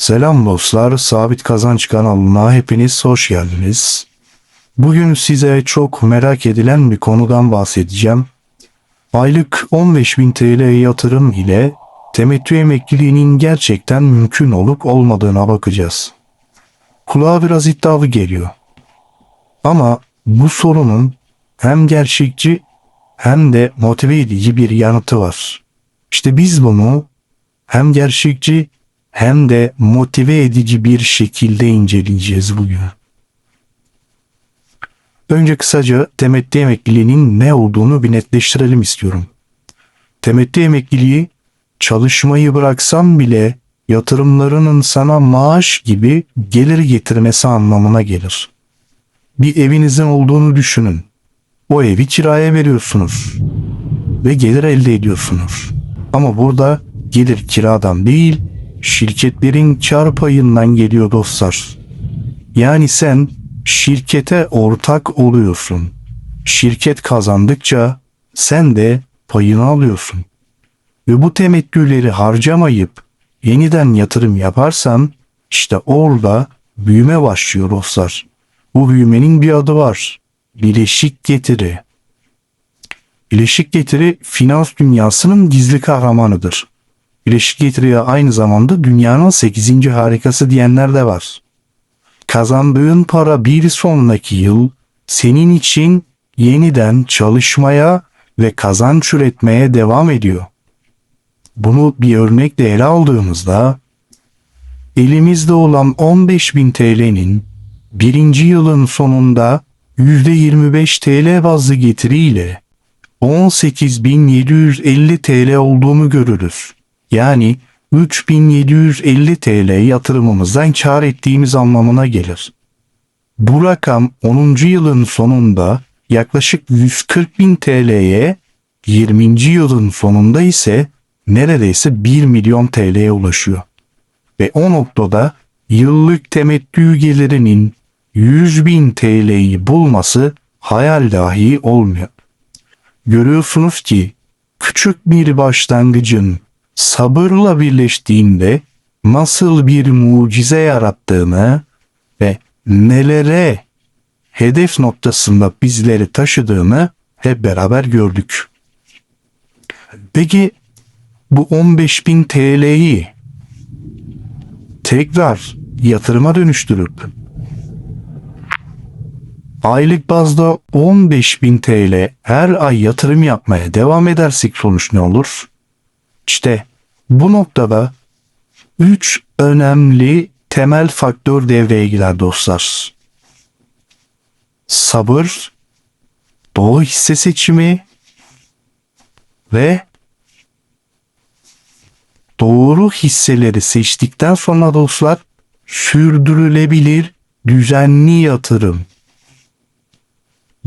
Selam dostlar, Sabit Kazanç kanalına hepiniz hoş geldiniz. Bugün size çok merak edilen bir konudan bahsedeceğim. Aylık 15.000 TL yatırım ile temettü emekliliğinin gerçekten mümkün olup olmadığına bakacağız. Kulağa biraz iddialı geliyor. Ama bu sorunun hem gerçekçi hem de motive edici bir yanıtı var. İşte biz bunu hem gerçekçi hem de motive edici bir şekilde inceleyeceğiz bugün. Önce kısaca temettü emekliliğinin ne olduğunu bir netleştirelim istiyorum. Temettü emekliliği çalışmayı bıraksan bile yatırımlarının sana maaş gibi gelir getirmesi anlamına gelir. Bir evinizin olduğunu düşünün. O evi kiraya veriyorsunuz ve gelir elde ediyorsunuz. Ama burada gelir kiradan değil, şirketlerin kar payından geliyor dostlar. Yani sen şirkete ortak oluyorsun. Şirket kazandıkça sen de payını alıyorsun. Ve bu temettüleri harcamayıp yeniden yatırım yaparsan işte orada büyüme başlıyor dostlar. Bu büyümenin bir adı var. Bileşik getiri. Bileşik getiri finans dünyasının gizli kahramanıdır. Bileşik getiriye aynı zamanda dünyanın 8. harikası diyenler de var. Kazandığın para bir sonraki yıl senin için yeniden çalışmaya ve kazanç üretmeye devam ediyor. Bunu bir örnekle ele aldığımızda elimizde olan 15.000 TL'nin birinci yılın sonunda %25 TL bazlı getiriyle 18.750 TL olduğunu görürüz. Yani 3750 TL yatırımımızdan kar ettiğimiz anlamına gelir. Bu rakam 10. yılın sonunda yaklaşık 140 bin TL'ye 20. yılın sonunda ise neredeyse 1 milyon TL'ye ulaşıyor. Ve o noktada yıllık temettü gelirinin 100 bin TL'yi bulması hayal dahi olmuyor. Görüyorsunuz ki küçük bir başlangıcın sabırla birleştiğinde nasıl bir mucize yarattığını ve nelere hedef noktasında bizleri taşıdığını hep beraber gördük. Peki bu 15.000 TL'yi tekrar yatırıma dönüştürüp aylık bazda 15.000 TL her ay yatırım yapmaya devam edersek sonuç ne olur? İşte bu noktada 3 önemli temel faktör devreye girer dostlar. Sabır, doğru hisse seçimi ve doğru hisseleri seçtikten sonra dostlar sürdürülebilir düzenli yatırım.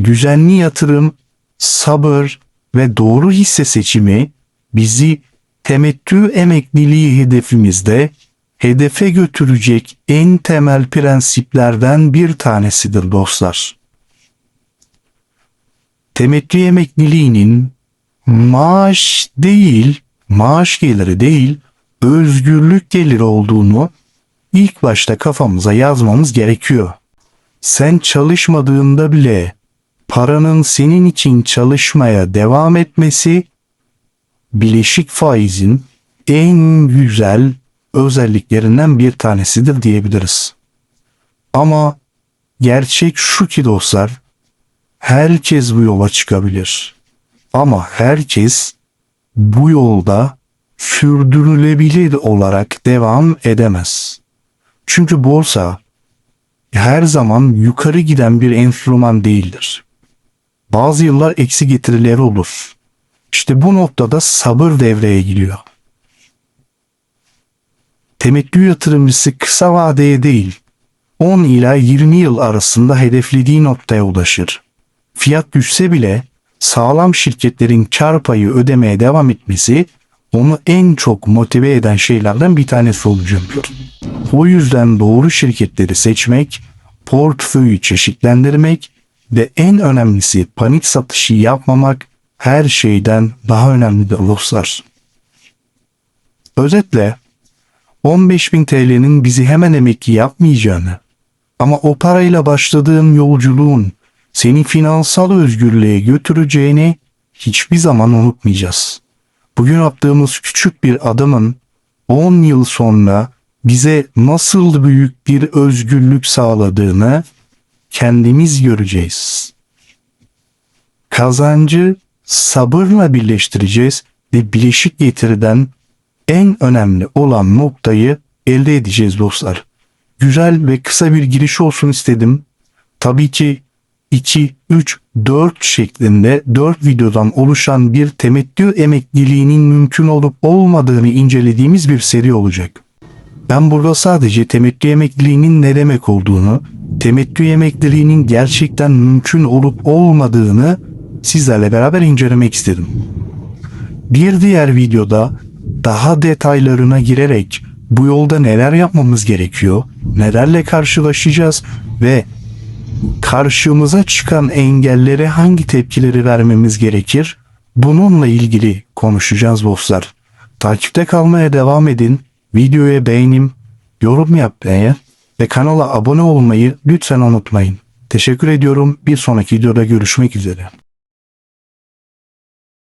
Düzenli yatırım, sabır ve doğru hisse seçimi bizi temettü emekliliği hedefimizde hedefe götürecek en temel prensiplerden bir tanesidir dostlar. Temettü emekliliğinin maaş değil, maaş geliri değil, özgürlük geliri olduğunu ilk başta kafamıza yazmamız gerekiyor. Sen çalışmadığında bile paranın senin için çalışmaya devam etmesi bileşik faizin en güzel özelliklerinden bir tanesidir diyebiliriz. Ama gerçek şu ki dostlar, herkes bu yola çıkabilir. Ama herkes bu yolda sürdürülebilir olarak devam edemez. Çünkü borsa her zaman yukarı giden bir enstrüman değildir. Bazı yıllar eksi getirileri olur. İşte bu noktada sabır devreye giriyor. Temettü yatırımcısı kısa vadeye değil, 10 ila 20 yıl arasında hedeflediği noktaya ulaşır. Fiyat düşse bile sağlam şirketlerin kar payı ödemeye devam etmesi onu en çok motive eden şeylerden bir tanesi olacaktır. O yüzden doğru şirketleri seçmek, portföyü çeşitlendirmek ve en önemlisi panik satışı yapmamak her şeyden daha önemlidir dostlar. Özetle 15.000 TL'nin bizi hemen emekli yapmayacağını ama o parayla başladığın yolculuğun seni finansal özgürlüğe götüreceğini hiçbir zaman unutmayacağız. Bugün yaptığımız küçük bir adımın 10 yıl sonra bize nasıl büyük bir özgürlük sağladığını kendimiz göreceğiz. Kazancı sabırla birleştireceğiz ve bileşik getiriden en önemli olan noktayı elde edeceğiz dostlar. Güzel ve kısa bir giriş olsun istedim. Tabii ki 2, 3, 4 şeklinde 4 videodan oluşan bir temettü emekliliğinin mümkün olup olmadığını incelediğimiz bir seri olacak. Ben burada sadece temettü emekliliğinin ne demek olduğunu, temettü emekliliğinin gerçekten mümkün olup olmadığını sizlerle beraber incelemek istedim. Bir diğer videoda daha detaylarına girerek bu yolda neler yapmamız gerekiyor, nelerle karşılaşacağız ve karşımıza çıkan engellere hangi tepkileri vermemiz gerekir? Bununla ilgili konuşacağız dostlar. Takipte kalmaya devam edin. Videoya beğenim, yorum yapmayı ve kanala abone olmayı lütfen unutmayın. Teşekkür ediyorum. Bir sonraki videoda görüşmek üzere.